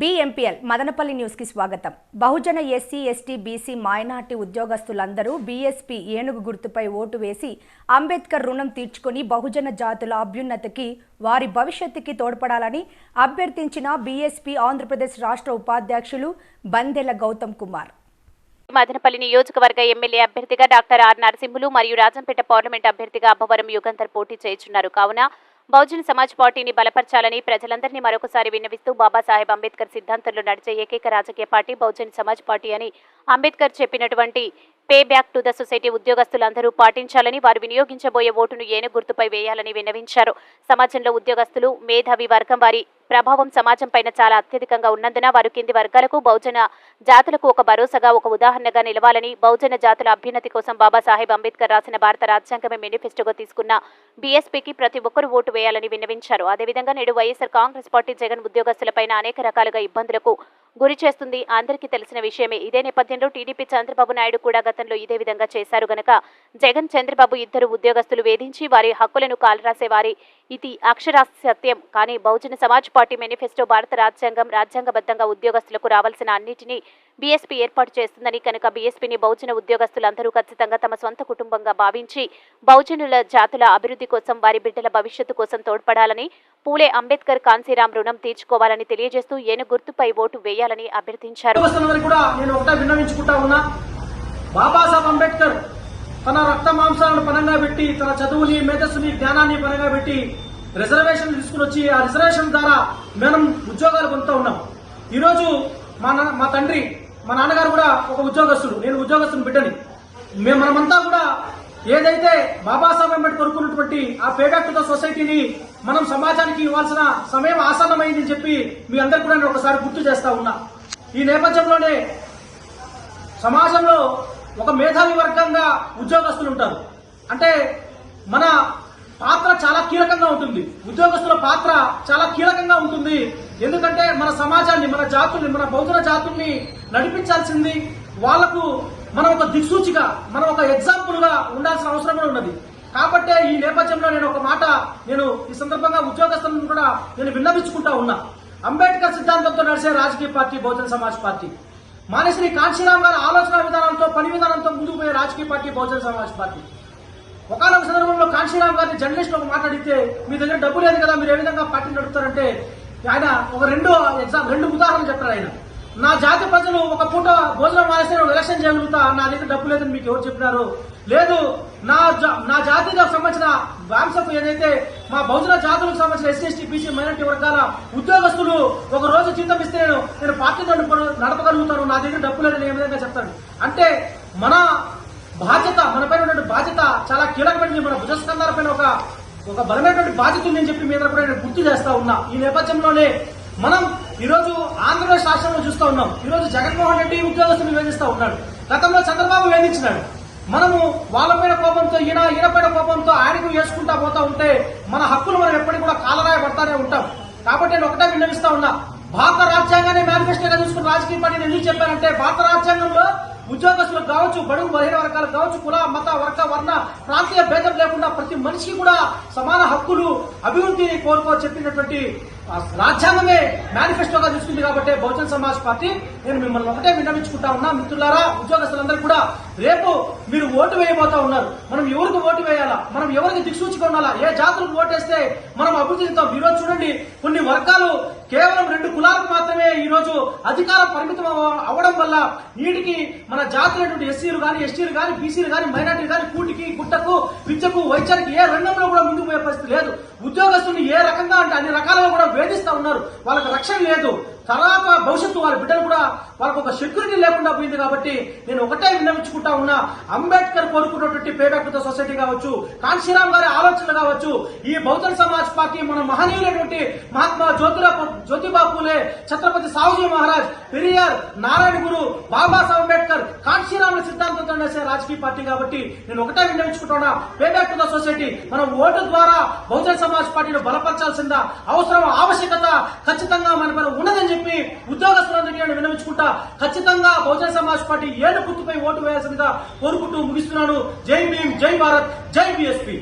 బీఎంపీఎల్ మదనపల్లి న్యూస్కి స్వాగతం. Bahujan SC ST BC minority ఉద్యోగస్తులందరూ BSP ఏనుగు గుర్తుపై ఓటు వేసి అంబేద్కర్ రుణం తీర్చుకుని బహుజన జాతుల అభ్యున్నతికి వారి భవిష్యత్తుకి తోడ్పడాలని అభ్యర్థించిన బీఎస్పీ ఆంధ్రప్రదేశ్ రాష్ట్ర ఉపాధ్యక్షులు బందెల గౌతమ్ కుమార్. మదనపల్లి నియోజకవర్గ ఎమ్మెల్యే అభ్యర్థిగా డాక్టర్ ఆర్ నరసింహులు మరియు రాజంపేట పార్లమెంట్ అభ్యర్థిగా అబ్బవరం యుగంధర్ పోటీ చేస్తున్నారు కావున బహుజన్ సమాజ్ పార్టీని బలపరచాలని ప్రజలందరినీ మరొకసారి విన్నవిస్తూ బాబాసాహెబ్ అంబేద్కర్ సిద్ధాంతంలో నడిచే ఏకైక రాజకీయ పార్టీ బహుజన్ సమాజ్ పార్టీ అని అంబేద్కర్ చెప్పినటువంటి pay back to the society ఉద్యోగస్తులందరూ పాటించాలని వారు వినియోగించబోయే ఓటును ఏను గుర్తుపై వేయాలని విన్నవించారు. సమాజంలో ఉద్యోగస్తులు మేధావి వర్గం వారి ప్రభావం సమాజం పైన చాలా అత్యధికంగా ఉన్నందున వారు కింది వర్గాలకు బహుజన జాతులకు ఒక భరోసాగా ఒక ఉదాహరణగా నిలవాలని బహుజన జాతుల అభ్యున్నతి కోసం బాబాసాహెబ్ అంబేద్కర్ రాసిన భారత రాజ్యాంగమే మేనిఫెస్టోగా తీసుకున్న బీఎస్పీకి ప్రతి ఒక్కరూ ఓటు వేయాలని విన్నవించారు. అదేవిధంగా నేడు వైఎస్ఆర్ కాంగ్రెస్ పార్టీ జగన్ ఉద్యోగస్తులపైన అనేక రకాలుగా ఇబ్బందులకు గురి చేస్తుంది. అందరికీ తెలిసిన విషయమే. ఇదే నేపథ్యంలో టీడీపీ చంద్రబాబు నాయుడు కూడా గతంలో ఇదే విధంగా చేశారు గనక జగన్ చంద్రబాబు ఇద్దరు ఉద్యోగస్తులు వేధించి వారి హక్కులను కాలరాసేవారి ఇది అక్షరా సత్యం కానీ బహుజన సమాజ్ పార్టీ మేనిఫెస్టో భారత రాజ్యాంగం రాజ్యాంగబద్ధంగా ఉద్యోగస్తులకు రావాల్సిన అన్నిటినీ బీఎస్పీ ఏర్పాటు చేస్తుందని కనుక బీఎస్పీని బహుజన ఉద్యోగస్తులందరూ ఖచ్చితంగా తమ సొంత కుటుంబంగా భావించి బహుజనుల జాతుల అభివృద్ధి కోసం వారి బిడ్డల భవిష్యత్తు కోసం తోడ్పడాలని పూలే అంబేద్కర్ కాన్సీరాం రుణం తీర్చుకోవాలని తెలియజేస్తూ ఏను గుర్తుపై ఓటు చేయాలని అభ్యర్థించారు. కూడా నేను బాబాసాహెబ్ అంబేద్కర్ తన రక్త మాంసాలను పనంగా పెట్టి తన చదువుని మేధస్సుని జ్ఞానాన్ని పనంగా పెట్టి రిజర్వేషన్ తీసుకుని వచ్చి ఆ రిజర్వేషన్ ద్వారా మనం ఉద్యోగాలు పొందుతూ ఉన్నాం. ఈరోజు మా మా తండ్రి మా నాన్నగారు కూడా ఒక ఉద్యోగస్తుడు నేను ఉద్యోగస్తుని బిడ్డని. మేము మనమంతా కూడా ఏదైతే బాబాసాహెబ్ అంబేద్కర్ కోరుకున్నటువంటి ఆ పేబ్యాక్ సొసైటీని మనం సమాజానికి ఇవ్వాల్సిన సమయం ఆసన్నమైందని చెప్పి మీ అందరు కూడా నేను ఒకసారి గుర్తు చేస్తా ఉన్నా. ఈ నేపథ్యంలోనే సమాజంలో ఒక మేధావి వర్గంగా ఉద్యోగస్తులు ఉంటారు. అంటే మన పాత్ర చాలా కీలకంగా ఉంటుంది. ఉద్యోగస్తుల పాత్ర చాలా కీలకంగా ఉంటుంది. ఎందుకంటే మన సమాజాన్ని మన జాతుల్ని మన బహుజన జాతుల్ని నడిపించాల్సింది వాళ్ళకు మనం ఒక దిక్సూచిగా మనం ఒక ఎగ్జాంపుల్గా ఉండాల్సిన అవసరం కూడా ఉన్నది. కాబట్టే ఈ నేపథ్యంలో నేను ఒక మాట నేను ఈ సందర్భంగా ఉద్యోగస్తులను కూడా నేను విన్నవించుకుంటా ఉన్నా. అంబేద్కర్ సిద్ధాంతంతో నడిచే రాజకీయ పార్టీ బహుజన సమాజ్ పార్టీ. మానేశ్రీ కాంశీరామ్ గారి ఆలోచన విధానంతో పని విధానంతో ముందుకు పోయే రాజకీయ పార్టీ బహుజన సమాజ్ పార్టీ. ఒకనొక సందర్భంలో కాంశీరామ్ గారిని జర్నలిస్ట్ ఒక మాట్లాడితే మీ దగ్గర డబ్బు లేదు కదా మీరు ఏ విధంగా పార్టీ నడుపుతారంటే? ఆయన ఒక రెండు ఎగ్జామ్ రెండు ఉదాహరణలు చెప్పారు ఆయన. నా జాతి ప్రజలు ఒక పూట భోజనం మానేస్తే నేను ఎలక్షన్ చేయగలుగుతా నా దగ్గర డబ్బు లేదని మీకు ఎవరు చెప్పినారు. లేదు నా జా- నా జాతికి సంబంధించిన వాంసకు ఏదైతే మా బహుజన జాతులకు సంబంధించిన ఎస్సీ ఎస్టీ బీసీ మైనార్టీ వర్గాల ఉద్యోగస్తులు ఒక రోజు జీతం ఇస్తే నేను నేను పార్టీ నడపగలుగుతాను నా దగ్గర డబ్బు లేదని ఏ విధంగా చెప్తాను అంటే మన బాధ్యత మనపైన ఉన్నటువంటి బాధ్యత చాలా కీలకమైనది. మన భుజస్కంధాల పైన ఒక ఒక బలమైనటువంటి బాధ్యత ఉందని చెప్పి మీద కూడా నేను గుర్తు చేస్తా ఉన్నా. ఈ నేపథ్యంలోనే మనం ఈరోజు ఆంధ్రప్రదేశ్ రాష్ట్రంలో చూస్తా ఉన్నాం. ఈరోజు జగన్మోహన్ రెడ్డి ఉద్యోగస్తులు వేధిస్తూ ఉన్నాడు. గతంలో చంద్రబాబు వేధించినాడు. మనము వాళ్ళపైన కోపంతో ఈయన ఈయన పైన కోపంతో ఆయనకు వేసుకుంటా పోతా ఉంటే మన హక్కులు మనం ఎప్పటికీ కూడా కాలరాయబడతానే ఉంటాం. కాబట్టి నేను ఒకటే విన్నవిస్తా ఉన్నా. భారత రాజ్యాంగాన్ని మేనిఫెస్టోగా చూసుకున్న రాజకీయ పార్టీని ఎందుకు చెప్పానంటే భారత రాజ్యాంగంలో ఉద్యోగస్తులకు కావచ్చు బడుగు బలహీన వర్గాలకు కావచ్చు కుల మత వర్గ వర్ణ ప్రాంతీయ భేదం లేకుండా ప్రతి మనిషికి కూడా సమాన హక్కులు అభివృద్ధిని కోరుకో చెప్పినటువంటి రాజ్యాంగమే మేనిఫెస్టోగా తీసుకుంది కాబట్టి బహుజన్ సమాజ్ పార్టీ. నేను మిమ్మల్ని ఒకటే విన్నవించుకుంటా ఉన్నా మిత్రులారా ఉద్యోగస్తులందరూ కూడా రేపు మీరు ఓటు వేయబోతా ఉన్నారు. మనం ఎవరికి ఓటు వేయాలా? మనం ఎవరికి దిక్సూచిగా ఉండాలా? ఏ జాతులకు ఓటేస్తే మనం అభివృద్ధి చెందుతాం? ఈరోజు చూడండి కొన్ని వర్గాలు కేవలం రెండు కులాలకు మాత్రమే ఈ రోజు అధికారం పరిమితం అవ్వడం వల్ల వీటికి మన జాతులైనటువంటి ఎస్సీలు కానీ ఎస్టీలు కానీ బీసీలు కానీ మైనార్టీలు కానీ కూటికి గుట్టకు విద్యకు వైద్యానికి ఏ రంగంలో కూడా ముందుకు పోయే పరిస్థితి లేదు. ఉద్యోగస్తుని ఏ రకంగా అంటే అన్ని రకాలుగా కూడా వేధిస్తా ఉన్నారు. వాళ్ళకి రక్షణ లేదు. తర్వాత భవిష్యత్తు వారి బిడ్డలు కూడా వాళ్ళకు ఒక సెక్యూరిటీ లేకుండా పోయింది కాబట్టి నేను ఒకటే విన్నవించుకుంటా ఉన్నా అంబేద్కర్ కోరుకున్నటువంటి పేబ్యాక్ సొసైటీ కావచ్చు కాంశీరామ్ గారి ఆలోచనలు కావచ్చు ఈ బహుజన సమాజ్ పార్టీ మన మహనీయులైనటువంటి మహాత్మా జ్యోతిరా జ్యోతిబా పూలే ఛత్రపతి సాహుజీ మహారాజ్ పెరియార్ నారాయణ గురు బాబాసాహెబ్ అంబేద్కర్ కాంశీరాముల సిద్ధాంతంతో నడిచే రాజకీయ పార్టీ కాబట్టి నేను ఒకటే విన్నవించుకుంటున్నా పేబ్యాక్ టు ద సొసైటీ మనం ఓటు ద్వారా బహుజన సమాజ్ పార్టీని బలపరచాల్సిందా అవసరం ఆవశ్యకత ఖచ్చితంగా మన పైన ఉన్న ఉద్యోగస్తులందరికీ నేను విన్నవించుకుంటా ఖచ్చితంగా బహుజన సమాజ్ పార్టీ ఏడు గుర్తుపై ఓటు వేయాల్సిందిగా కోరుకుంటూ ముగిస్తున్నాను. జై భీమ్ జై భారత్ జై బీఎస్పీ.